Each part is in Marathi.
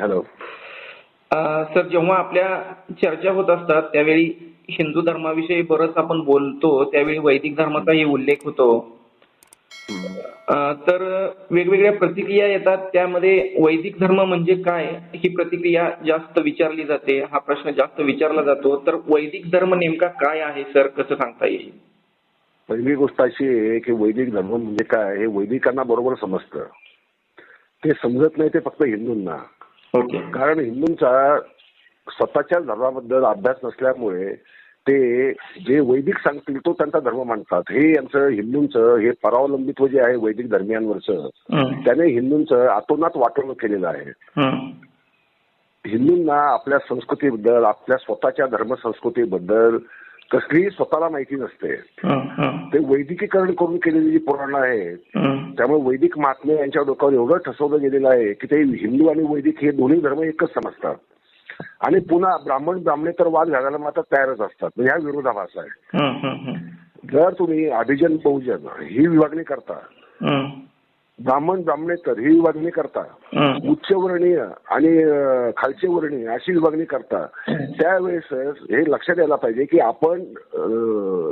हॅलो. अ, सर जेव्हा आपल्या चर्चा होत असतात त्यावेळी हिंदू धर्माविषयी बरंच आपण बोलतो त्यावेळी वैदिक धर्माचाही उल्लेख होतो. अ, तर वेगवेगळ्या प्रतिक्रिया येतात त्यामध्ये वैदिक धर्म म्हणजे काय ही प्रतिक्रिया जास्त विचारली जाते हा प्रश्न जास्त विचारला जातो. तर वैदिक धर्म नेमका काय आहे सर कसं सांगता येईल? पहिली गोष्ट अशी आहे की वैदिक धर्म म्हणजे काय हे वैदिकांना बरोबर समजतं. ते समजत नाही ते फक्त हिंदूंना. कारण हिंदूंचा स्वतःच्या धर्माबद्दल अभ्यास नसल्यामुळे ते जे वैदिक सांगतील तो त्यांचा धर्म मानतात हे यांचं हिंदूंचं हे परावलंबित्व जे आहे वैदिक धर्मियांवरचं. त्याने हिंदूंचं आतोनात वाटवणूक केलेलं आहे. हिंदूंना आपल्या संस्कृतीबद्दल आपल्या स्वतःच्या धर्मसंस्कृतीबद्दल कसलीही स्वतःला माहिती नसते. ते वैदिकीकरण करून केलेली जी पुराणं आहेत. त्यामुळे वैदिक महात्म्य यांच्या डोक्यावर एवढं ठसवलं गेलेलं आहे की ते हिंदू आणि वैदिक हे दोन्ही धर्म एकच समजतात आणि पुन्हा ब्राह्मण ब्राह्मणे तर वाद घालायला मात्र तयारच असतात म्हणजे हा विरोधाभास आहे. जर तुम्ही अभिजन बहुजन ही विभागणी करता. ब्राह्मण ब्राह्मणेतर ही विभागणी करता. हम्म. उच्चवर्णीय आणि खालचे वर्णीय अशी विभागणी करता. त्यावेळेस हे लक्षात यायला पाहिजे की आपण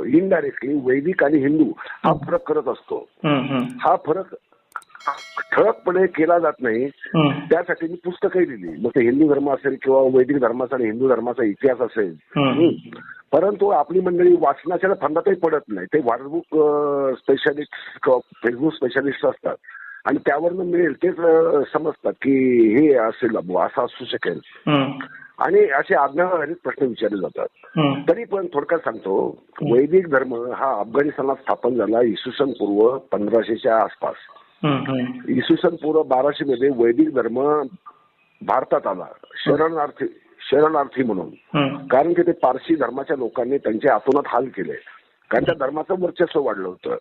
इनडायरेक्टली वैदिक आणि हिंदू हा फरक करत असतो. हा फरक ठळकपणे केला जात नाही. त्यासाठी मी पुस्तकही लिहिली मग ते हिंदू धर्म असेल किंवा वैदिक धर्माचा आणि हिंदू धर्माचा इतिहास असेल. परंतु आपली मंडळी वाचनाच्या फंदातही पडत नाही ते व्हॉट्सबुक स्पेशालिस्ट किंवा फेसबुक स्पेशालिस्ट असतात आणि त्यावरनं मिळेल तेच समजतात की हे असेल असं असू शकेल. आणि असे आज्ञाधारित प्रश्न विचारले जातात. तरी पण थोडक्यात सांगतो वैदिक धर्म हा अफगाणिस्तानात स्थापन झाला इसवी सन पूर्व पंधराशेच्या आसपास. इसवी सन पूर्व बाराशे मध्ये वैदिक धर्म भारतात आला. शरणार्थी शरणार्थी म्हणून. कारण की ते पारसी धर्माच्या लोकांनी त्यांचे आतोनात हाल केले. कारण त्या धर्माचं वर्चस्व वाढलं होतं.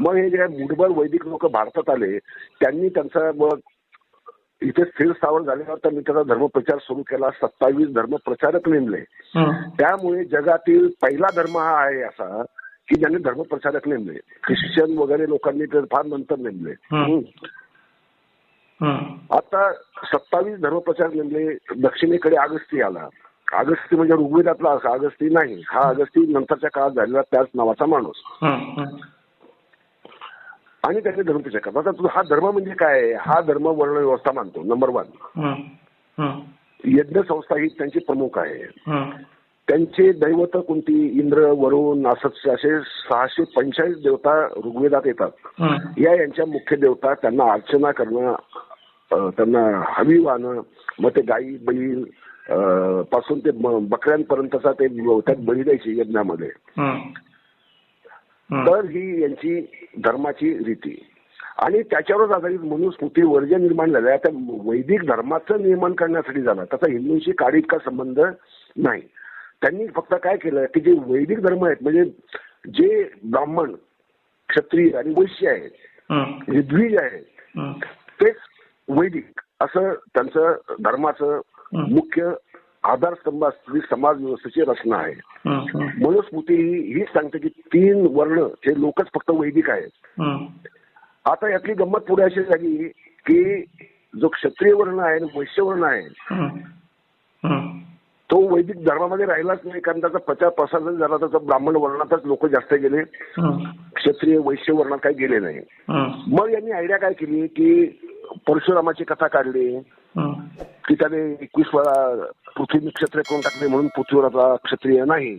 मग हे जे मुठभर वैदिक लोक भारतात आले त्यांनी त्यांचा मग इथे स्थिर स्थावर झाल्यावर त्यांनी त्याचा धर्मप्रचार सुरू केला. सत्तावीस धर्मप्रचारक नेमले. त्यामुळे जगातील पहिला धर्म हा आहे असा. की ज्यांनी धर्मप्रचारक नेमले ख्रिश्चन वगैरे लोकांनी तर फार नंतर नेमले. आता सत्तावीस धर्मप्रचार नेमले दक्षिणेकडे आगस्ती आला आगस्ती म्हणजे ऋग्वेदातला असा आगस्ती नाही हा आगस्ती नंतरच्या काळात झालेला त्याच नावाचा माणूस. आणि त्याचे धर्मप्रचार करतात आता हा धर्म म्हणजे काय? हा धर्म वर्ण व्यवस्था मानतो नंबर वन. यज्ञ संस्था ही त्यांची प्रमुख आहे. त्यांचे दैवत कोणती? इंद्र वरुण असं असे सहाशे पंचेचाळीस देवता ऋग्वेदात येतात. या यांच्या मुख्य देवता त्यांना अर्चना करणं त्यांना हवी वाहणं मग ते गायी बैलपासून ते बकऱ्यांपर्यंतचा ते त्यात बळी द्यायची यज्ञामध्ये. तर ही यांची धर्माची रीती. आणि त्याच्यावरच आधारित मनुस्मृती वर्ज निर्माण झाल्या. त्या वैदिक धर्माचं निर्माण करण्यासाठी झाला. त्याचा हिंदूंशी इतका संबंध नाही. त्यांनी फक्त काय केलं की जे वैदिक धर्म आहेत म्हणजे जे ब्राह्मण क्षत्रिय आणि वैश्य आहेत. जे द्विज आहेत. तेच वैदिक असं त्यांचं धर्माचं. मुख्य आधारस्तंभ असलेली समाज व्यवस्थेची रचना आहे. मनुस्मृती ही हीच सांगते की तीन वर्ण हे लोकच फक्त वैदिक आहेत. आता यातली गंमत पुढे अशी झाली की जो क्षत्रिय वर्ण आहे आणि वैश्य वर्ण आहे. तो वैदिक धर्मामध्ये राहिलाच नाही कारण त्याचा प्रचार प्रसार जरी झाला तर ब्राह्मण वर्णातच लोक जास्त गेले. क्षत्रिय वैश्य वर्णात काही गेले नाही. मग यांनी आयडिया काय केली की परशुरामाची कथा काढली. की त्याने एकवीस वेळा पृथ्वी नक्षत्र करून टाकले म्हणून पृथ्वीवर आता क्षत्रिय नाही.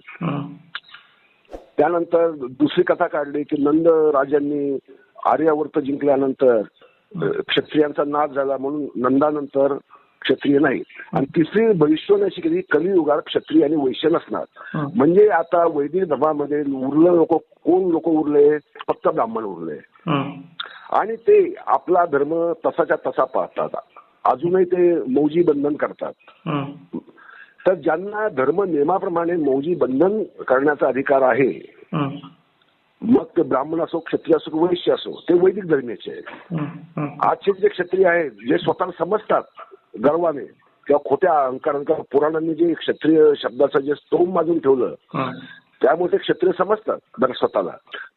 त्यानंतर दुसरी कथा काढली की नंद राजांनी आर्यावर्त जिंकल्यानंतर क्षत्रियांचा नाश झाला म्हणून नंदानंतर क्षत्रिय नाही आणि तिसरी भविष्यवाणी अशी केली कलियुगात क्षत्रिय आणि वैश्य नसणार. म्हणजे आता वैदिक धर्मामध्ये उरलं लोक कोण लोक उरले फक्त ब्राह्मण उरले. आणि ते आपला धर्म तसाच्या तसा पाहतात अजूनही ते मौजी बंधन करतात. तर ज्यांना धर्म नियमाप्रमाणे मौजी बंधन करण्याचा अधिकार आहे. मग ते ब्राह्मण असो क्षत्रिय असो किंवा वैश्य असो ते वैदिक धर्मीचे आहेत. आजचे जे क्षत्रिय आहेत जे स्वतःला समजतात गर्वाने किंवा खोट्या अहंकार अहंकार पुराणांनी जे क्षत्रिय शब्दाचं जे स्तोम माजून ठेवलं. त्यामुळे ते क्षत्रिय समजतात बरं स्वतःला.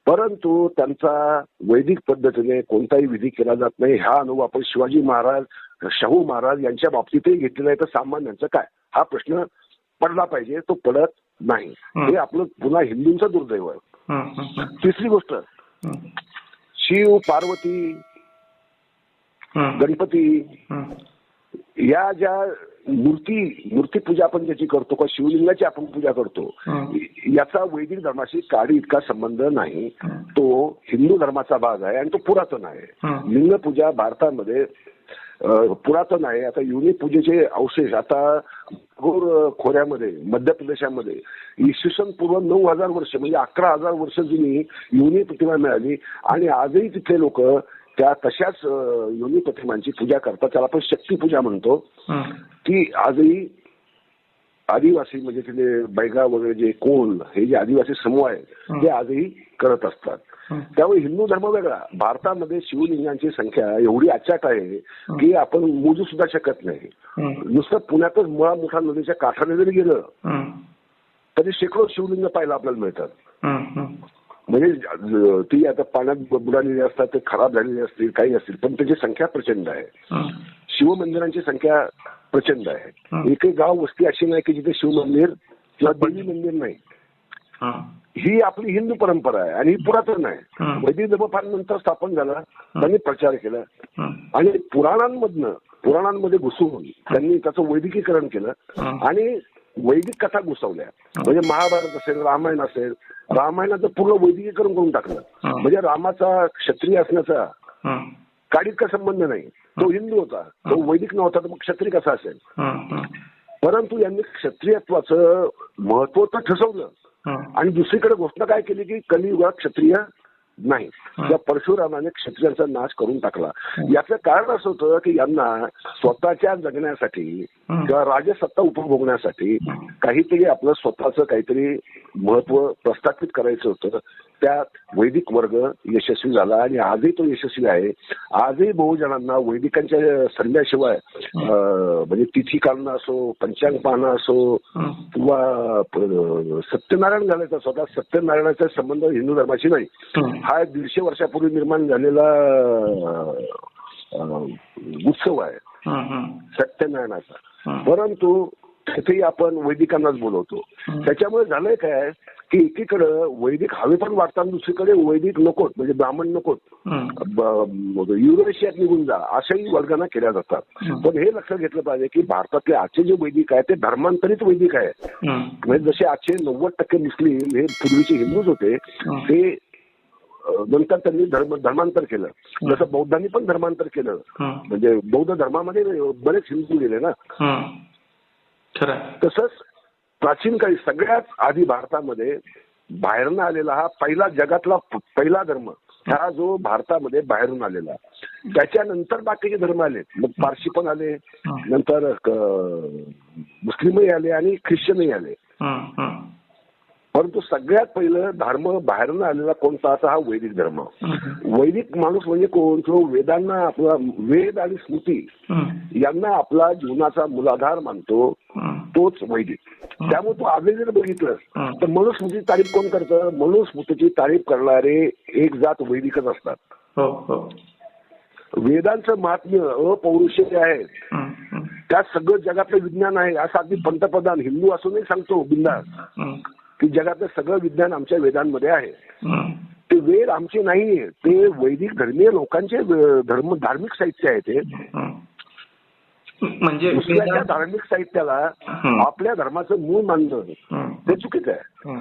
परंतु त्यांचा वैदिक पद्धतीने कोणताही विधी केला जात नाही. हा अनुभव आपण शिवाजी महाराज शाहू महाराज यांच्या बाबतीतही घेतलेला आहे. तर सामान्यांचं काय? हा प्रश्न पडला पाहिजे तो पडत नाही. हं. आपलं पुन्हा हिंदूंचं दुर्दैव आहे. तिसरी गोष्ट शिव पार्वती गणपती या ज्या मूर्ती मूर्तीपूजा आपण ज्याची करतो किंवा शिवलिंगाची आपण पूजा करतो. याचा वैदिक धर्माशी काडी इतका संबंध नाही. तो हिंदू धर्माचा भाग आहे आणि तो पुरातन आहे हं. लिंगपूजा भारतामध्ये पुरातन आहे आता युनी पूजेचे अवशेष आता गोर खोऱ्यामध्ये मध्य प्रदेशामध्ये इसवी सन पूर्व नऊ हजार वर्ष म्हणजे अकरा हजार वर्ष जुनी युनी प्रतिमा मिळाली आणि आजही तिथले लोक त्या तशाच योनी प्रतिमांची पूजा करतात त्याला आपण शक्तीपूजा म्हणतो. ती आजही आदिवासी म्हणजे तिथे बैगा वगैरे जे कोल हे जे आदिवासी समूह आहेत ते आजही करत असतात. त्यामुळे हिंदू धर्म वेगळा भारतामध्ये शिवलिंगांची संख्या एवढी अचाट आहे की आपण मोजू सुद्धा शकत नाही. नुसतं पुण्यातच मुळा मोठा नदीच्या काठाने जरी गेलं हं. तरी शेकडो शिवलिंग पाहायला आपल्याला मिळतात. म्हणजे ती आता पाण्यात बुडालेली असतात ते खराब झालेली असतील काही असतील पण त्याची संख्या प्रचंड आहे. शिवमंदिरांची संख्या प्रचंड आहे. एकही गाव वस्ती अशी नाही की जिथे शिवमंदिर किंवा देवी मंदिर नाही हं. आपली हिंदू परंपरा आहे आणि ही पुरातन आहे. वैदिक धर्म फार नंतर स्थापन झाला त्यांनी प्रचार केला. आणि पुराणांमधनं पुराणांमध्ये घुसून त्यांनी त्याचं वैदिकीकरण केलं. आणि वैदिक कथा घुसवल्या म्हणजे महाभारत असेल रामायण असेल रामायणाचं पूर्ण वैदिकीकरण करून टाकलं. म्हणजे रामाचा क्षत्रिय असण्याचा. काडीत का संबंध नाही तो हिंदू होता तो वैदिक नव्हता तर मग क्षत्रिय कसा असेल. परंतु यांनी क्षत्रियत्वाचं महत्त्व तर ठसवलं. आणि दुसरीकडे घोषणा काय केली की कलियुगात क्षत्रिय नाही. त्या परशुरामाने क्षत्रियांचा नाश करून टाकला. याचं कारण असं होतं की यांना स्वतःच्या जगण्यासाठी. किंवा राजसत्ता उपभोगण्यासाठी काहीतरी आपलं स्वतःचं काहीतरी महत्त्व प्रस्थापित करायचं होतं. त्यात वैदिक वर्ग यशस्वी झाला आणि आजही तो यशस्वी आहे आजही बहुजनांना वैदिकांच्या सल्ल्याशिवाय म्हणजे तिथी काढणं असो पंचांग पाहणं असो. किंवा सत्यनारायण घालायचा स्वतः सत्यनारायणाचा संबंध हिंदू धर्माशी नाही हं. दीडशे वर्षापूर्वी निर्माण झालेला उत्सव आहे. सत्यनारायणाचा. परंतु तिथेही आपण वैदिकांनाच बोलवतो. त्याच्यामुळे झालंय काय की एकीकडं वैदिक हवे पण वाटतात दुसरीकडे वैदिक नकोत म्हणजे ब्राह्मण नकोत. ब- युरोशियात निघून जा अशाही वर्गांना केल्या जातात. पण हे लक्षात घेतलं पाहिजे की भारतातले आजचे जे वैदिक आहे ते धर्मांतरित वैदिक आहे. म्हणजे जसे आजचे नव्वद टक्के मुस्लिम हे पूर्वीचे हिंदूच होते. ते नंतर त्यांनी धर्म धर्मांतर केलं जसं बौद्धांनी पण धर्मांतर केलं. म्हणजे बौद्ध धर्मामध्ये बरेच हिंदू गेले ना. तसंच प्राचीन काळी सगळ्यात आधी भारतामध्ये बाहेरनं आलेला हा पहिला जगातला पहिला धर्म हा जो भारतामध्ये बाहेरून आलेला. त्याच्यानंतर बाकीचे धर्म आले. मग पारशी पण आले नंतर मुस्लिमही आले आणि ख्रिश्चनही आले. परंतु सगळ्यात पहिलं धर्म बाहेरून आलेला कोणता तर हा वैदिक धर्म. वैदिक माणूस म्हणजे कोण जो वेदांना आपला वेद आणि स्मृती. यांना आपला जीवनाचा मूलाधार मानतो. तोच वैदिक त्यामुळे तू आजही जर बघितलं. तर मनुस्मृतीची तारीफ कोण करतं मनुस्मृतीची तारीफ करणारे एक जात वैदिकच असतात हो हो वेदांचं महात्म्य अपौरुषेय आहे हं. हं. त्यात सगळं जगातलं विज्ञान आहे असं अगदी पंतप्रधान हिंदू असूनही सांगतो बिंदास. की जगातलं सगळं विज्ञान आमच्या वेदांमध्ये आहे हं. ते वेद आमचे नाहीये ते वैदिक धर्मीय लोकांचे धर्म धार्मिक साहित्य आहे ते. म्हणजे धार्मिक साहित्याला. आपल्या धर्माचं मूळ मानणं हं. ते चुकीचं आहे.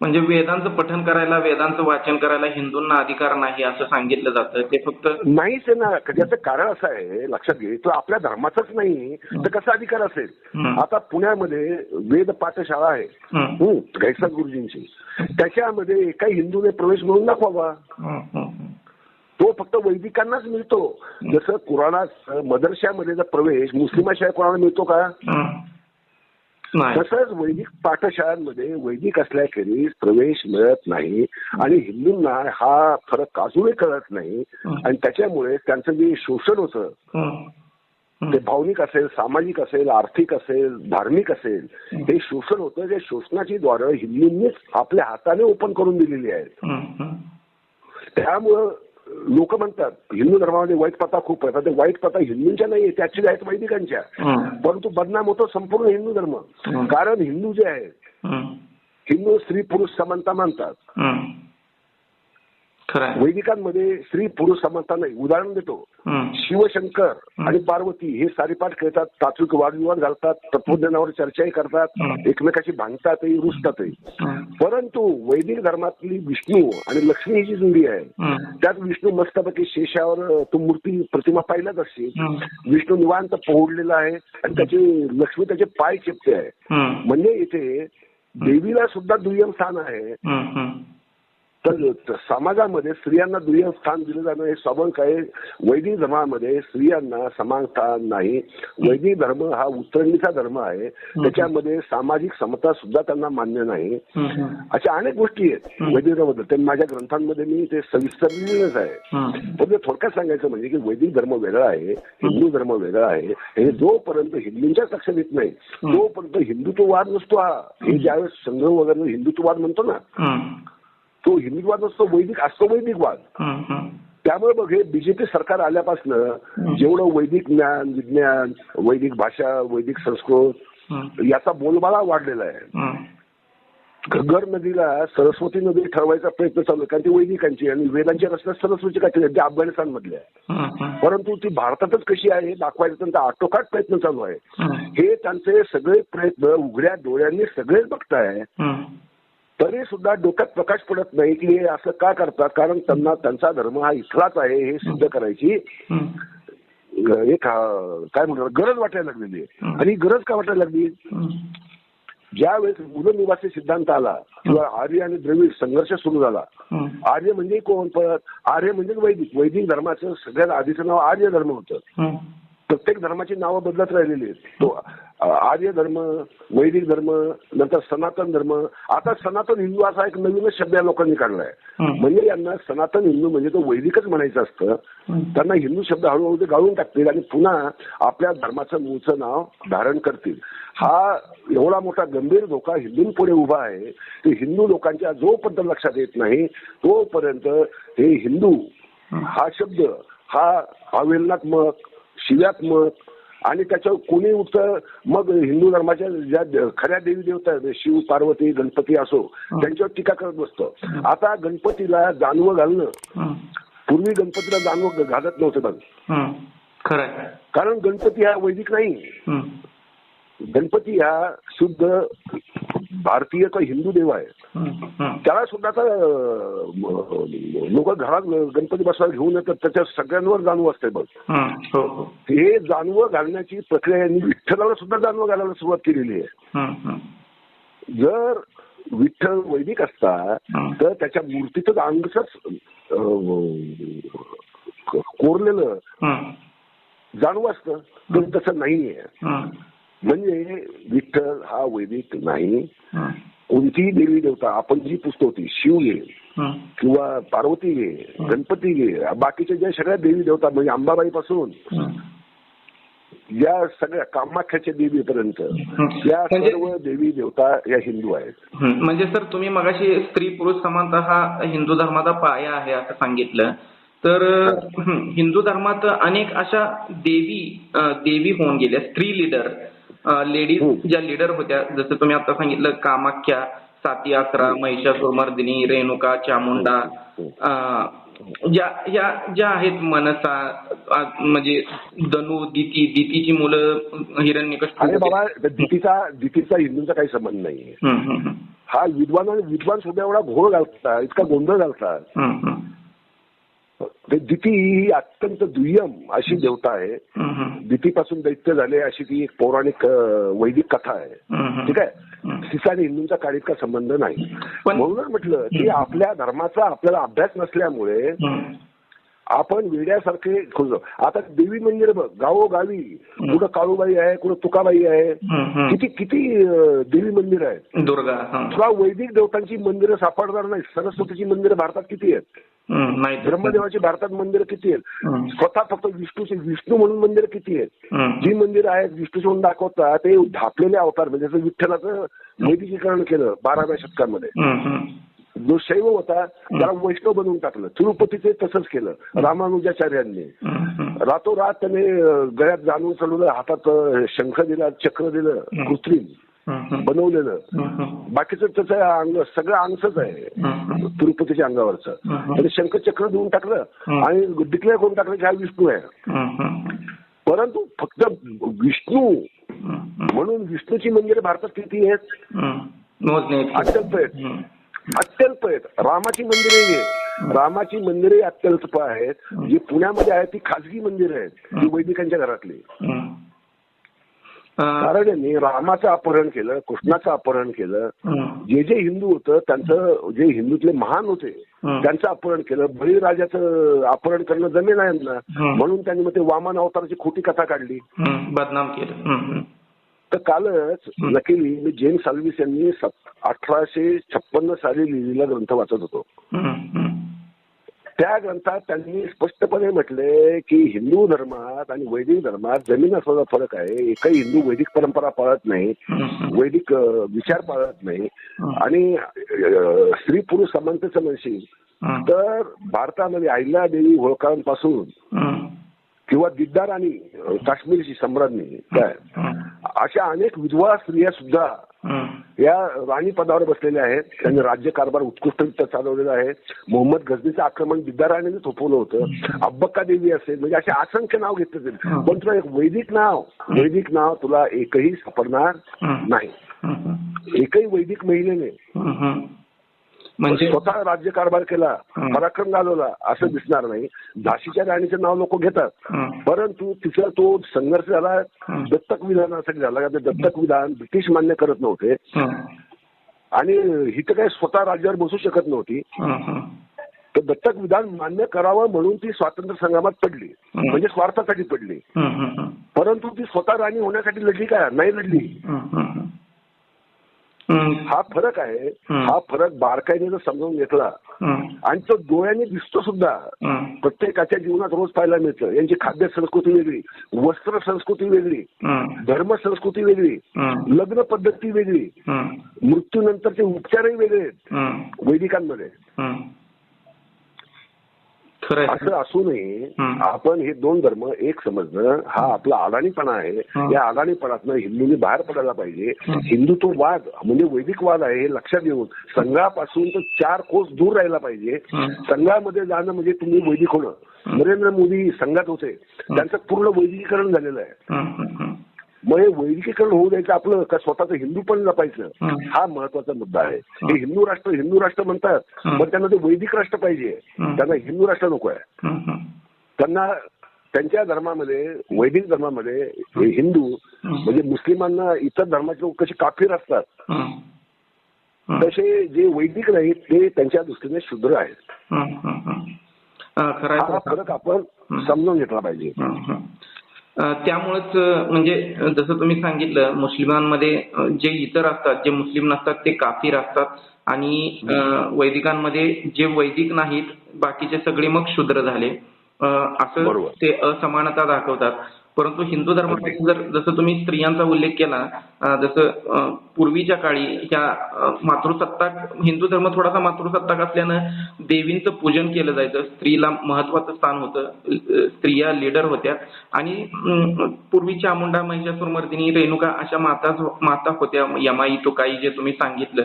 म्हणजे वेदांचं पठन करायला वेदांचं वाचन करायला हिंदूंना अधिकार नाही असं सांगितलं जातं. ते फक्त नाहीच आहे ना. त्याचं कारण असं आहे लक्षात घे तो आपल्या धर्माचाच नाही तर कसा अधिकार असेल. आता पुण्यामध्ये वेद पाठशाळा आहे. घैसात गुरुजींची. त्याच्यामध्ये एका हिंदूने प्रवेश मिळून दाखवावा. तो फक्त वैदिकांनाच मिळतो. जसं कुराणात मदरशामध्ये जर प्रवेश मुस्लिमाशिवाय कोणाला मिळतो का? तसंच वैदिक पाठशाळांमध्ये वैदिक असल्याखेरीज प्रवेश मिळत नाही आणि हिंदूंना हा फरक अजूनही कळत नाही. आणि त्याच्यामुळे त्यांचं जे शोषण होतं. ते भावनिक असेल सामाजिक असेल आर्थिक असेल धार्मिक असेल हे शोषण होतं जे शोषणाची द्वारं हिंदूंनीच आपल्या हाताने ओपन करून दिलेली आहेत. त्यामुळं लोक म्हणतात हिंदू धर्मामध्ये वाईट प्रथा खूप आता ते वाईट प्रथा हिंदूंच्या नाही त्याची आहेत वैदिकांच्या. परंतु बदनाम होतो संपूर्ण हिंदू धर्म. कारण हिंदू जे आहेत. हिंदू स्त्री पुरुष समानता मानतात आहे. वैदिकांमध्ये स्त्री पुरुष समानता नाही उदाहरण देतो. शिवशंकर आणि पार्वती हे सारीपाठ खेळतात तात्विक वादविवाद घालतात तत्वज्ञानावर चर्चाही करतात. एकमेकाशी भांडतातही रुसतातही हम्म. परंतु वैदिक धर्मातली विष्णू आणि लक्ष्मी ही जी जोडी आहे. त्यात विष्णू मस्तपैकी शेषावर तो मूर्ती प्रतिमा पाहिल्याच असते हम्म. विष्णू निवांत पोहडलेला आहे आणि त्याची लक्ष्मी त्याचे पाय चिपते आहे. म्हणजे इथे देवीला सुद्धा दुय्यम स्थान आहे. तर समाजामध्ये स्त्रियांना दुय्यम स्थान दिलं जाणं हे स्वाभाविक आहे वैदिक धर्मामध्ये स्त्रियांना समान स्थान नाही. वैदिक धर्म हा उतरणीचा धर्म आहे. त्याच्यामध्ये सामाजिक समता सुद्धा त्यांना मान्य नाही. अशा अनेक गोष्टी आहेत वैदिक धर्माबद्दल ते माझ्या ग्रंथांमध्ये मी ते सविस्तर लिहिलेलंच आहे. पण ते थोडक्यात सांगायचं म्हणजे की वैदिक धर्म वेगळा आहे हिंदू धर्म वेगळा आहे. हे जोपर्यंत हिंदूंच्याच लक्षात येत नाही तोपर्यंत हिंदुत्ववाद नसतो हा. हे ज्यावेळेस संघ वगैरे हिंदुत्ववाद म्हणतो ना. तो हिंदुत्ववाद नसतो वैदिक असतो वैदिकवाद. त्यामुळे बघ हे बीजेपी सरकार आल्यापासून जेवढं वैदिक ज्ञान विज्ञान वैदिक भाषा वैदिक संस्कृत. याचा बोलबाला वाढलेला आहे. घग्गर नदीला सरस्वती नदी ठरवायचा प्रयत्न चालू आहे कारण ती वैदिकांची आणि वेदांच्या रचना सरस्वती काय ते अफगाणिस्तान मधल्या. परंतु ती भारतातच कशी आहे हे दाखवायचा त्यांचा आटोकाट प्रयत्न चालू आहे. हे त्यांचे सगळे प्रयत्न उघड्या डोळ्यांनी सगळेच बघताय. तरी सुद्धा डोक्यात प्रकाश पडत नाही की हे असं का करतात कारण त्यांना त्यांचा धर्म हा इथलाच आहे हे सिद्ध करायची एक काय म्हणतात गरज वाटायला लागलेली आहे. आणि गरज का वाटायला लागली. ज्या वेळेस मूलनिवासी सिद्धांत आला किंवा आर्य आणि द्रविड संघर्ष सुरू झाला. आर्य म्हणजे कोण परत आर्य म्हणजे वैदिक वैदिक धर्माचं सगळ्यात आधीचं नाव आर्य धर्म होतं. प्रत्येक धर्माची नावं बदलत राहिलेली आहेत. तो आर्य धर्म वैदिक धर्म नंतर सनातन धर्म. आता सनातन हिंदू असा एक नवीनच शब्द या लोकांनी काढलाय. म्हणजे यांना सनातन हिंदू म्हणजे तो वैदिकच म्हणायचं असतं. त्यांना हिंदू शब्द हळूहळू ते गाळून टाकतील आणि पुन्हा आपल्या धर्माचं मूळचं नाव धारण करतील. हा एवढा मोठा गंभीर धोका हिंदूंपुढे उभा आहे. ते हिंदू लोकांच्या जोपर्यंत लक्षात येत नाही तोपर्यंत हे हिंदू हा शब्द हा अवेलनात्मक शिव्यात्मक आणि त्याच्यावर कोणी उत्तर मग हिंदू धर्माच्या ज्या खऱ्या देवी देवता आहेत शिव पार्वती गणपती असो त्यांच्यावर टीका करत बसतो आता गणपतीला जानवं घालणं. पूर्वी गणपतीला जानवं घालत नव्हते बघ. खरं. कारण गणपती हा वैदिक नाही. गणपती हा शुद्ध भारतीय किंवा हिंदू देव आहे. त्याला सुद्धा आता लोक घरात गणपती बसवायला घेऊन येतात त्याच्या सगळ्यांवर जाणवं असते बघ. हो हो हे जानवं घालण्याची प्रक्रिया यांनी विठ्ठलाला सुद्धा जानवं घालायला सुरुवात केलेली आहे. जर विठ्ठल वैदिक असता. तर त्याच्या मूर्तीचं अंगच कोरलेलं. जाणवं असतं पण तसं नाहीये. म्हणजे विठ्ठल हा वैदिक नाही. कोणतीही देवी देवता आपण जी पुस्तक होती शिव घे. किंवा पार्वती घे गणपती घे बाकीच्या ज्या सगळ्या देवी देवता म्हणजे अंबाबाई पासून. या सगळ्या कामाख्याच्या देवीपर्यंत या म्हणजे- सर्व देवी देवता या हिंदू आहेत. म्हणजे सर तुम्ही मगाशी स्त्री पुरुष समानता हा हिंदू धर्माचा पाया आहे असं सांगितलं तर हिंदू धर्मात अनेक अशा देवी देवी होऊन गेल्या स्त्री लिडर लेडीज. ज्या लिडर होत्या जसं तुम्ही आता सांगितलं कामाख्या साती आसरा महिषासूर मर्दिनी रेणुका चामुंडा ज्या या ज्या आहेत मनसा म्हणजे धनु दिती दितीची मुलं हिरण्यकश्यप अरे. बाबा दितीचा दितीचा हिंदूंचा काही संबंध नाहीये हम्म. हा विद्वान विद्वान सुद्धा एवढा घोळ घालतात इतका गोंधळ घालतात दिती ही अत्यंत दुय्यम अशी देवता आहे. दितीपासून दैत्य झाले अशी ती एक पौराणिक वैदिक कथा आहे. ठीक आहे. तिचा आणि हिंदूंचा काही इतका संबंध नाही पण- म्हणूनच म्हटलं की आपल्या धर्माचा आपल्याला अभ्यास नसल्यामुळे. आपण वेड्यासारखे खोजतो आता देवी मंदिर बघ गावोगावी कुठं काळूबाई आहे कुठं तुकाबाई आहे. किती किती देवी मंदिर आहेत? दुर्गा. तुला वैदिक देवतांची मंदिरं सापडणार नाही सरस्वतीची मंदिरं भारतात किती आहेत? ब्रह्मदेवाची भारतात मंदिरं किती आहेत? स्वतः फक्त विष्णूचे विष्णू म्हणून मंदिरं किती आहेत? जी मंदिरं आहेत विष्णूचे म्हणून दाखवतात ते धापलेले अवतार म्हणजे जसं विठ्ठलाचं वैदिकीकरण केलं बाराव्या शतकामध्ये. जो शैव होता त्याला वैष्णव बनवून टाकलं. तिरुपतीचे तसंच केलं रामानुजाचार्यांनी. रातोरात त्याने गळ्यात जाणून चढवलं हातात शंख दिला चक्र दिलं कृत्रिम बनवलेलं. बाकीचं त्याचं अंग सगळं अंगच आहे. तिरुपतीच्या अंगावरचं. त्याने शंखचक्र देऊन टाकलं. आणि डिक्लेअर करून टाकलं की हा विष्णू आहे. परंतु फक्त विष्णू म्हणून विष्णूची मंदिरे भारतात किती आहेत. मोजणे आहेत. अत्यल्प आहेत. रामाची मंदिरे आहे रामाची मंदिरे अत्यल्प आहेत. जी पुण्यामध्ये आहेत ती खाजगी मंदिरं आहेत जी वैदिकांच्या घरातली कारण यांनी रामाचं अपहरण केलं कृष्णाचं अपहरण केलं. जे जे हिंदू होतं त्यांचं जे हिंदूतले महान होते. त्यांचं अपहरण केलं. बळीराजाचं अपहरण करणं जमेल आहे. म्हणून त्यांनी मग ते वामन अवताराची खोटी कथा काढली. बदनाम केलं. तर कालच. नक्की मी जेम्स साल्विस यांनी अठराशे छप्पन्न साली लिहिलेला ग्रंथ वाचत होतो. त्या ग्रंथात त्यांनी स्पष्टपणे म्हटले की हिंदू धर्मात आणि वैदिक धर्मात जमीन असलेला फरक आहे एकही हिंदू वैदिक परंपरा पाळत नाही वैदिक विचार पाळत नाही. आणि स्त्री पुरुष समानतेचं म्हणशील तर भारतामध्ये अहिल्यादेवी होळकरांपासून हम्म, किंवा दिद्दार आणि अं, काश्मीरची सम्राज्ञी काय? अशा अनेक विधवा स्त्रिया सुद्धा. या राणी पदावर बसलेल्या आहेत. त्यांनी राज्यकारभार उत्कृष्टरित्या चालवलेला आहे. मोहम्मद गझनीचं आक्रमण दिद्दाराने थोपवलं होतं. अब्बक्का देवी असेल म्हणजे असे असंख्य नाव घेतले जाईल पण तुला एक वैदिक नाव वैदिक नाव तुला एकही सापडणार. नाही. एकही वैदिक महिलेने. म्हणजे स्वतः राज्यकारभार केला. पराक्रम गाजवला असं दिसणार नाही. झाशीच्या राणीचं नाव लोक घेतात. परंतु तिचा तो संघर्ष झाला. दत्तक विधानासाठी झाला. का ते दत्तक विधान ब्रिटिश मान्य करत नव्हते. आणि ही तर काही स्वतः राज्यावर बसू शकत नव्हती. तर दत्तक विधान मान्य करावं म्हणून ती स्वातंत्र्य संग्रामात पडली. म्हणजे स्वार्थासाठी पडली. परंतु ती स्वतः राणी होण्यासाठी लढली का? नाही लढली. हा फरक आहे. हं. फरक बारकाईने जर समजावून घेतला आणि तो डोळ्याने दिसतो सुद्धा. प्रत्येकाच्या जीवनात रोज पाहायला मिळतं. यांची खाद्य संस्कृती वेगळी वस्त्र संस्कृती वेगळी धर्म संस्कृती वेगळी लग्न पद्धती वेगळी मृत्यूनंतरचे उपचारही वेगळे आहेत वैदिकांमध्ये. असं असूनही. आपण हे दोन धर्म एक समजणं हा आपला अडाणीपणा आहे. या अडाणीपणातनं हिंदूंनी बाहेर पडायला पाहिजे. हिंदुत्ववाद म्हणजे वैदिक वाद आहे हे लक्षात घेऊन संघापासून तर चार कोस दूर राहायला पाहिजे. संघामध्ये जाणं म्हणजे तुम्ही वैदिक होणं. नरेंद्र मोदी संघात होते त्यांचं पूर्ण वैदिकीकरण झालेलं आहे. मग हे वैदिकीकरण होऊ द्यायचं आपलं का स्वतःचं हिंदू पण जपायचं हं. महत्त्वाचा मुद्दा आहे हे हिंदू राष्ट्र हिंदू राष्ट्र म्हणतात. पण त्यांना ते वैदिक राष्ट्र पाहिजे. त्यांना हिंदू राष्ट्र नको आहे. त्यांना त्यांच्या धर्मामध्ये वैदिक धर्मामध्ये हिंदू. म्हणजे मुस्लिमांना इतर धर्माचे लोक कसे काफीर असतात. तसे जे वैदिक नाहीत ते त्यांच्या दृष्टीने शूद्र आहेत खरं हा. फरक आपण. समजून घेतला पाहिजे त्यामुळेच म्हणजे जसं तुम्ही सांगितलं मुस्लिमांमध्ये जे इतर असतात जे मुस्लिम नसतात ते काफीर असतात. आणि वैदिकांमध्ये जे वैदिक नाहीत बाकीचे सगळे मग शूद्र झाले. असं. ते असमानता दाखवतात. परंतु हिंदू धर्मापेक्षा जर जसं तुम्ही स्त्रियांचा उल्लेख केला जसं पूर्वीच्या काळी ह्या मातृसत्ताक हिंदू धर्म थोडासा मातृसत्ताक असल्यानं देवींचं पूजन केलं जायचं. स्त्रीला महत्वाचं स्थान होतं. स्त्रिया लीडर होत्या. आणि पूर्वीच्या अमुंडा चामुंडा महिषासूर मर्दिनी रेणुका अशा माता माता होत्या. यमाई तुकाई जे तुम्ही सांगितलं.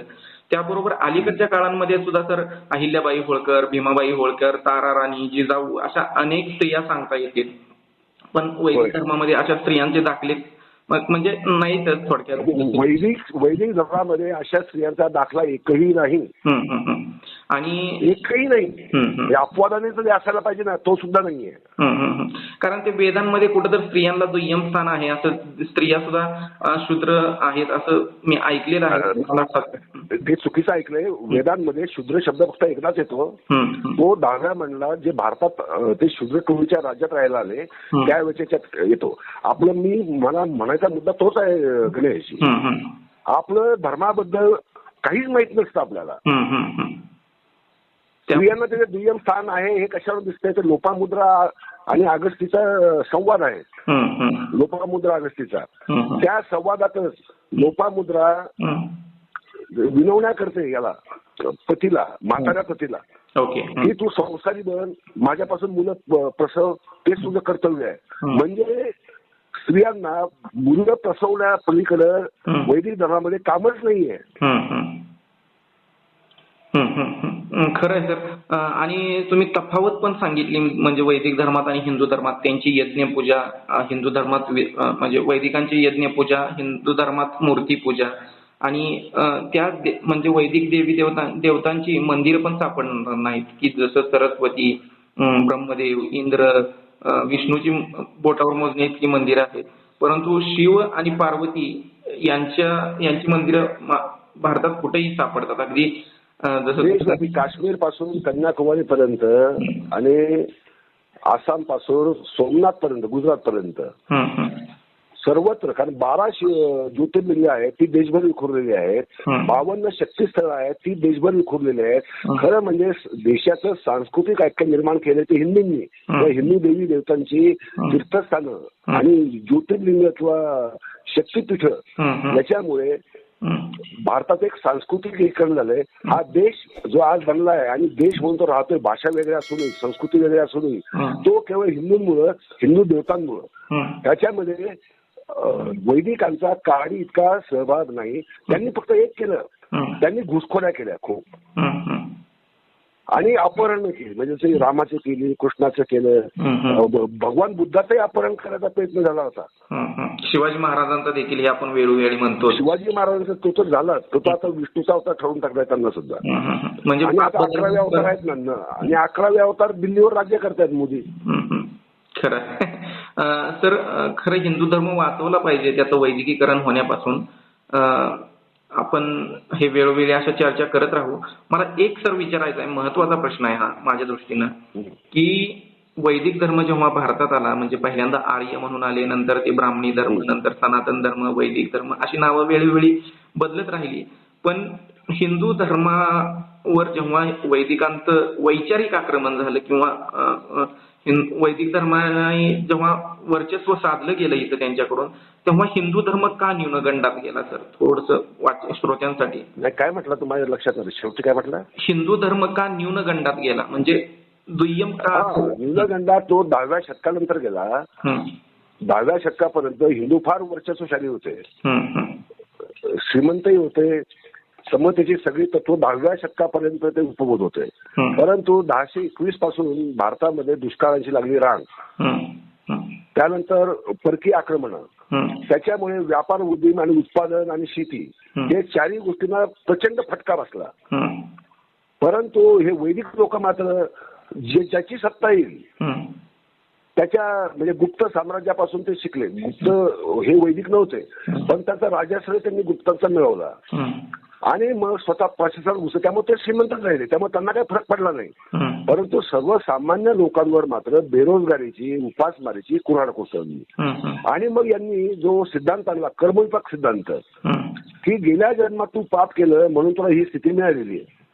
त्याबरोबर अलीकडच्या काळांमध्ये सुद्धा तर अहिल्याबाई होळकर भीमाबाई होळकर तारा राणी जिजाऊ अशा अनेक स्त्रिया सांगता येतील. पण. वैदिक धर्मामध्ये अशा स्त्रियांचे दाखले म्हणजे नाहीतच थोडक्यात वैदिक वैदिक धर्मामध्ये अशा स्त्रियांचा दाखला एकही नाही. आणि एकही नाही अपवादाने असायला पाहिजे ना तो सुद्धा नाहीये. कारण ते वेदांमध्ये कुठेतरी स्त्रियांना दुय्यम स्थान आहे असं स्त्रिया सुद्धा शूद्र आहेत असं मी ऐकलेलं आहे. ते चुकीचं ऐकलंय वेदांमध्ये शूद्र शब्द फक्त एकदाच येतो. तो दहाव्या मंडळात जे भारतात ते शूद्र टोळीच्या राज्यात राहायला आले. त्यावेळेस याच्यात येतो आपलं मी मला म्हणायचा मुद्दा तोच आहे गणेश. आपलं धर्माबद्दल काहीच माहीत नसतं आपल्याला. स्त्रियांना त्याचे दुय्यम स्थान आहे हे कशावर दिसतंय? तर लोपामुद्रा आणि अगस्तीचा संवाद आहे. लोपामुद्रा हम्म, त्या संवादातच लोपामुद्रा हम्म. विनवण्याकरते याला पतीला म्हाताऱ्या पतीला. की तू संसारी बन माझ्यापासून मुलं प्रसव ते तुझं कर्तव्य आहे. म्हणजे स्त्रियांना मुलं प्रसवण्या पलीकडं. वैदिक धर्मामध्ये कामच नाहीये. खरं आहे सर. आणि तुम्ही तफावत पण सांगितली म्हणजे वैदिक धर्मात आणि हिंदू धर्मात. त्यांची यज्ञपूजा म्हणजे पूजा हिंदू धर्मात म्हणजे वैदिकांची यज्ञपूजा हिंदू धर्मात मूर्तीपूजा आणि त्या म्हणजे वैदिक देवी देवता देवतांची मंदिर पण सापडणार नाहीत. की जसं सरस्वती ब्रह्मदेव इंद्र विष्णूची बोटावर मोजणे इतकी मंदिरं आहेत. परंतु शिव आणि पार्वती यांच्या यांची मंदिरं भारतात कुठेही सापडतात. अगदी काश्मीरपासून कन्याकुमारी पर्यंत आणि आसामपासून सोमनाथ पर्यंत गुजरात पर्यंत. सर्वत्र कारण बारा ज्योतिर्लिंग आहेत ती देशभर विखुरलेली आहेत. बावन्न शक्तीस्थळं आहेत ती देशभर विखुरलेली आहेत. खरं म्हणजे देशाचं सांस्कृतिक ऐक्य निर्माण केलं ते हिंदूंनी. त्या हिंदू देवी देवतांची. तीर्थस्थानं. आणि ज्योतिर्लिंग किंवा शक्तीपीठ. याच्यामुळे भारतात एक सांस्कृतिक एकीकरण झालंय हा देश जो आज बनला आहे आणि देश म्हणून तो राहतोय भाषा वेगळ्या असूनही संस्कृती वेगळी असूनही. तो केवळ हिंदूंमुळं हिंदू देवतांमुळं. त्याच्यामध्ये वैदिकांचा काळी इतका सहभाग नाही त्यांनी फक्त एक केलं. त्यांनी घुसखोऱ्या केल्या खूप. आणि अपहरण केली. म्हणजे ते रामाचं केली कृष्णाचं केलं. भगवान बुद्धाचंही अपहरण करायचा प्रयत्न झाला होता. शिवाजी महाराजांचा देखील हे आपण वेळोवेळी म्हणतो. शिवाजी महाराजांचा तो तर झाला तो तर आता विष्णूचा अवतार ठरवून टाकलाय त्यांना सुद्धा. म्हणजे आता अकरावे अवतार आहेत ना आणि अकरावे अवतार दिल्लीवर राज्य करतायत मोदी. खरं सर खरं हिंदू धर्म वाचवला पाहिजे त्याचं वैदिकीकरण होण्यापासून. आपण हे वेळोवेळी अशा चर्चा करत राहू. मला एक सर विचारायचा आहे महत्त्वाचा प्रश्न आहे हा माझ्या दृष्टीनं. की वैदिक धर्म जेव्हा भारतात आला म्हणजे पहिल्यांदा आर्य म्हणून आले नंतर ते ब्राह्मणी धर्म नंतर सनातन धर्म वैदिक धर्म अशी नावं वेळोवेळी बदलत राहिली. पण हिंदू धर्मावर जेव्हा वैदिकांत वैचारिक आक्रमण झालं किंवा वैदिक धर्माने जेव्हा वर्चस्व साधलं गेलं इथं त्यांच्याकडून तेव्हा हिंदू धर्म का न्यूनगंडात गेला सर? थोडस वाच श्रोत्यांसाठी. काय म्हटलं तुम्हाला लक्षात आलं? शेवटी काय म्हटलं? हिंदू धर्म का न्यूनगंडात गेला? म्हणजे दुय्यम का? हा, नीलगंडा तो दहाव्या शतकानंतर गेला. दहाव्या शतकापर्यंत हिंदू फार वर्चस्वशाली होते. श्रीमंतही होते. समतेची सगळी तत्व दहाव्या शतकापर्यंत ते उपभोग होते. परंतु दहाशे एकवीसपासून भारतामध्ये दुष्काळाची लागली रांग. त्यानंतर परकी आक्रमणं. त्याच्यामुळे व्यापार उद्यम आणि उत्पादन आणि शेती हं. चारही गोष्टींना प्रचंड फटका बसला. परंतु हे वैदिक लोक मात्र जे ज्याची सत्ता येईल त्याच्या म्हणजे गुप्त साम्राज्यापासून ते शिकले. गुप्त हे वैदिक नव्हते पण त्याचा राजाश्रय त्यांनी गुप्तांचा मिळवला. आणि मग स्वतः प्रशासन घुसले. त्यामुळे ते श्रीमंतच राहिले. त्यामुळे त्यांना काही फरक पडला नाही. परंतु सर्वसामान्य लोकांवर मात्र बेरोजगारीची उपासमारीची कुऱ्हाड कोसळली. आणि मग यांनी जो सिद्धांत आणला कर्मविपाक सिद्धांत की गेल्या जन्मात तू पाप केलं म्हणून तुला ही स्थिती मिळालेली आहे.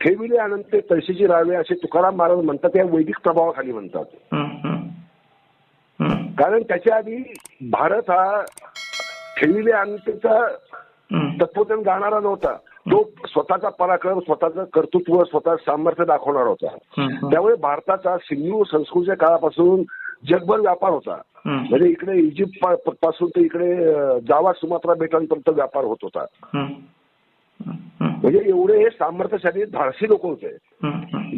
ठेविले अनंत पैशाची राहावे असे तुकाराम महाराज म्हणतात या वैदिक प्रभावाखाली म्हणतात. कारण त्याच्या आधी भारत हा ठेविले अनंतचा तत्वज्ञान गाणारा नव्हता. तो स्वतःचा पराक्रम स्वतःचं कर्तृत्व स्वतः सामर्थ्य दाखवणार होता. त्यामुळे भारताचा सिंधू संस्कृतीच्या काळापासून जगभर व्यापार होता. म्हणजे इकडे इजिप्त पासून ते इकडे जावा सुमात्रा बेटांपर्यंत व्यापार होत होता. म्हणजे एवढे हे सामर्थ्यशाली धाडसी लोक होते.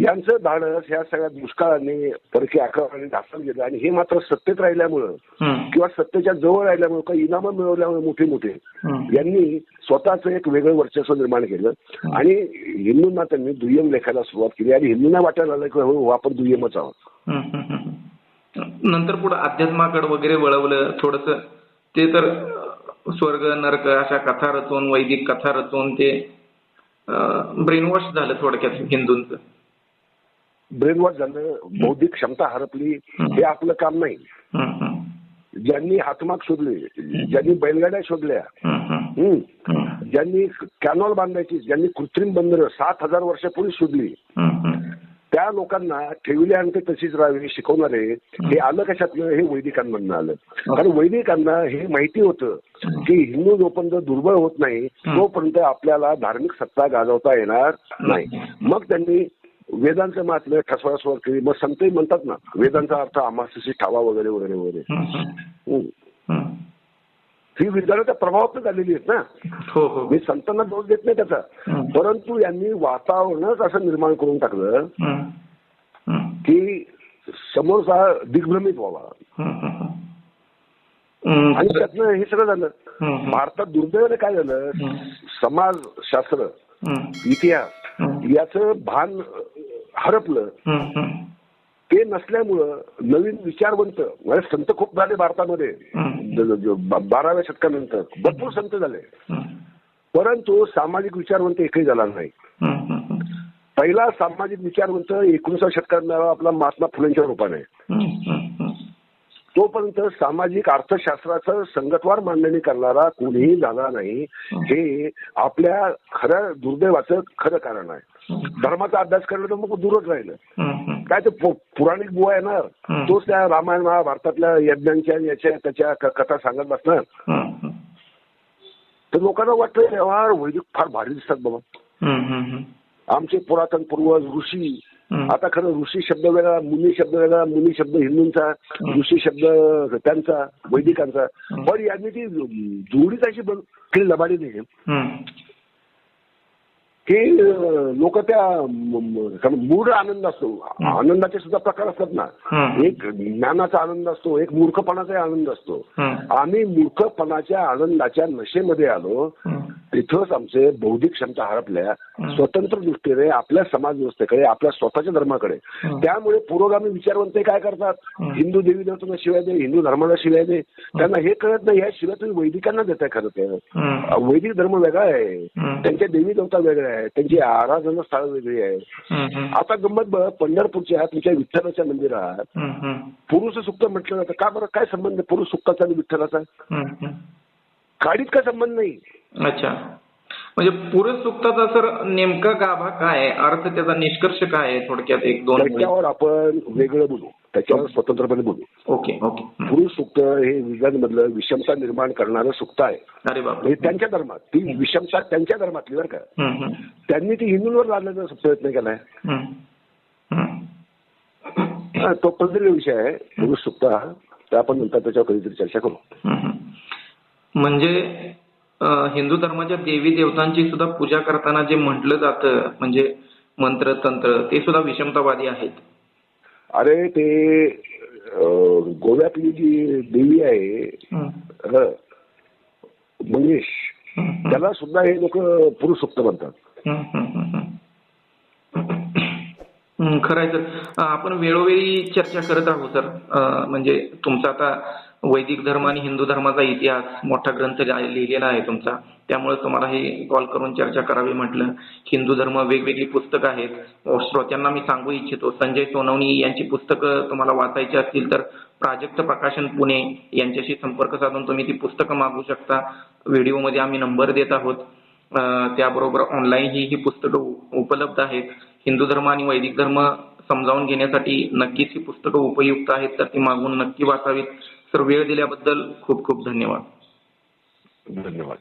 यांचं धाडस ह्या सगळ्या दुष्काळाने परकी आक्रमणाने ढासळून गेलं. आणि हे मात्र सत्तेत राहिल्यामुळं किंवा सत्तेच्या जवळ राहिल्यामुळे काही इनाम मिळवल्यामुळे मोठे मोठे यांनी स्वतःचं एक वेगळं वर्चस्व निर्माण केलं. आणि हिंदूंना त्यांनी दुय्यम लेखायला सुरुवात केली. आणि हिंदूंना वाटायला लागलं की हो आपण दुय्यमच आहोत. नंतर पुढे अध्यात्माकडे वगैरे वळवलं थोडस. ते तर स्वर्ग नरक अशा कथा रचून वैदिक कथा रचून ते ब्रेन वॉश झालं थोडक्यात हिंदूंचं. ब्रेन वॉश झालं बौद्धिक क्षमता हरपली हे आपलं काम नाही. ज्यांनी हातमाग शोधले ज्यांनी बैलगाड्या शोधल्या ज्यांनी कॅनॉल बांधायची ज्यांनी कृत्रिम बंदरं सात हजार वर्षापूर्वी शोधली. त्या लोकांना ठेवले आणि ते तशीच राहावी शिकवणारे हे. आलं कशातलं हे वैदिकांमधनं आलं कारण वैदिकांना हे माहिती होतं की हिंदू जोपर्यंत दुर्बळ होत नाही तोपर्यंत आपल्याला धार्मिक सत्ता गाजवता येणार नाही. मग त्यांनी वेदांचं मातलं ठसवास्वर केली. मग संतही म्हणतात ना वेदांचा अर्थ आमाशी ठावा वगैरे वगैरे वगैरे. ही विद्यार्थ्या प्रभावात झालेली आहेत ना. मी संतांना दोष देत नाही त्याचा. परंतु यांनी वातावरणच असं निर्माण करून टाकलं. की समोरचा दिग्भ्रमित व्हावा. आणि त्यातनं हे सगळं झालं. भारतात दुर्दैवाने काय झालं हम्म. समाजशास्त्र हम्म. इतिहास. याचं भान हरपलं. ते नसल्यामुळं नवीन विचारवंत म्हणजे संत खूप झाले भारतामध्ये बाराव्या शतकानंतर भरपूर संत झाले. परंतु सामाजिक विचारवंत एकही झाला नाही. पहिला सामाजिक विचारवंत एकोणीसाव्या शतकात मिळाला आपला महात्मा फुलेंच्या रूपाने. तोपर्यंत सामाजिक अर्थशास्त्राचं संगतवार मांडणी करणारा कोणीही झाला नाही हे आपल्या खऱ्या दुर्दैवाचं खरं कारण आहे धर्माचा अभ्यास करणं तर मग दूरच राहिलं. काय ते पुराणिक बुवा येणार. तोच त्या रामायण महाभारतातल्या यज्ञांच्या याच्या त्याच्या कथा सांगत बसणार. तर लोकांना वाटतं व्यवहार वैदिक फार भारी दिसतात बाबा. आमचे पुरातन पूर्वज ऋषी. आता खरं ऋषी शब्द वेगळा मुनी शब्द वेगळा मुनी शब्द हिंदूंचा ऋषी शब्द त्यांचा वैदिकांचा पण यांनी ती जोडीच अशी बन- केली लबाडी नाही. की लोक त्या मूळ आनंद असतो. आनंदाचे सुद्धा प्रकार असतात ना. एक ज्ञानाचा आनंद असतो एक मूर्खपणाचा आनंद असतो. आम्ही मूर्खपणाच्या आनंदाच्या नशेमध्ये आलो. तिथंच आमचे बौद्धिक क्षमता हरपल्या स्वतंत्र दृष्टीने आपल्या समाज व्यवस्थेकडे आपल्या स्वतःच्या धर्माकडे. त्यामुळे पुरोगामी विचारवंत काय करतात? हिंदू देवी देवतांना शिवाय दे हिंदू धर्माला शिवाय दे. त्यांना हे कळत नाही या शिवाय तुम्ही वैदिकांना देताय खरं ते. वैदिक धर्म वेगळा आहे. त्यांच्या देवी देवता वेगळ्या आहेत त्यांची आराधना स्थळ वेगळी आहे हम्म. आता गंमत बघ पंढरपूरच्या तुमच्या विठ्ठलाच्या मंदिरात. पुरुष सुक्त म्हटलं जातं का बरं काय संबंध आहे पुरुष सुक्ताचा आणि विठ्ठलाचा. काडीत काय संबंध नाही अच्छा म्हणजे पुरुष सुक्ताचा सर नेमका गाभा काय आहे? अर्थ त्याचा निष्कर्ष काय आहे? थोडक्यात एक दोन. त्याच्यावर आपण वेगळं बोलू. त्याच्यावर स्वतंत्रपणे बोलू. Okay okay. पुरुष सुक्त हे विज्ञानमधलं विषमता निर्माण करणारं सुक्त आहे. अरे बाप म्हणजे त्यांच्या धर्मात ती विषमता त्यांच्या धर्मातली बरं का. त्यांनी ती हिंदूंवर लादण्याचा प्रयत्न केलाय. हा, तो पद्धती विषय आहे. पुरुष सुक्त हा. तर आपण नंतर त्याच्यावर कधीतरी चर्चा करू. म्हणजे हिंदू धर्माच्या देवी देवतांची सुद्धा पूजा करताना जे म्हटलं जातं म्हणजे मंत्र तंत्र ते सुद्धा विषमतावादी आहेत अरे ते गोव्यातली जी देवी आहे मंगेश. त्याला सुद्धा हे लोक पुरुष सुक्त म्हणतात हम्म, हम्म, हम्म, हम्म. खरं आहे सर आपण वेळोवेळी चर्चा करत आहोत सर म्हणजे तुमचा आता वैदिक धर्म आणि हिंदू धर्माचा इतिहास मोठा ग्रंथ लिहिलेला आहे तुमचा त्यामुळे तुम्हाला हे कॉल करून चर्चा करावी म्हटलं. हिंदू धर्म वेगवेगळी पुस्तकं आहेत. श्रोत्यांना मी सांगू इच्छितो. संजय सोनवणी यांची पुस्तकं तुम्हाला वाचायची असतील तर प्राजक्त प्रकाशन पुणे यांच्याशी संपर्क साधून तुम्ही ती पुस्तकं मागू शकता. व्हिडिओमध्ये आम्ही नंबर देत आहोत. त्याबरोबर ऑनलाईन ही ही पुस्तकं उपलब्ध आहेत. हिंदू धर्म आणि वैदिक धर्म समजावून घेण्यासाठी नक्कीच ही पुस्तकं उपयुक्त आहेत तर ती मागून नक्की वाचावीत. सर वेळ दिल्याबद्दल खूप खूप धन्यवाद. धन्यवाद.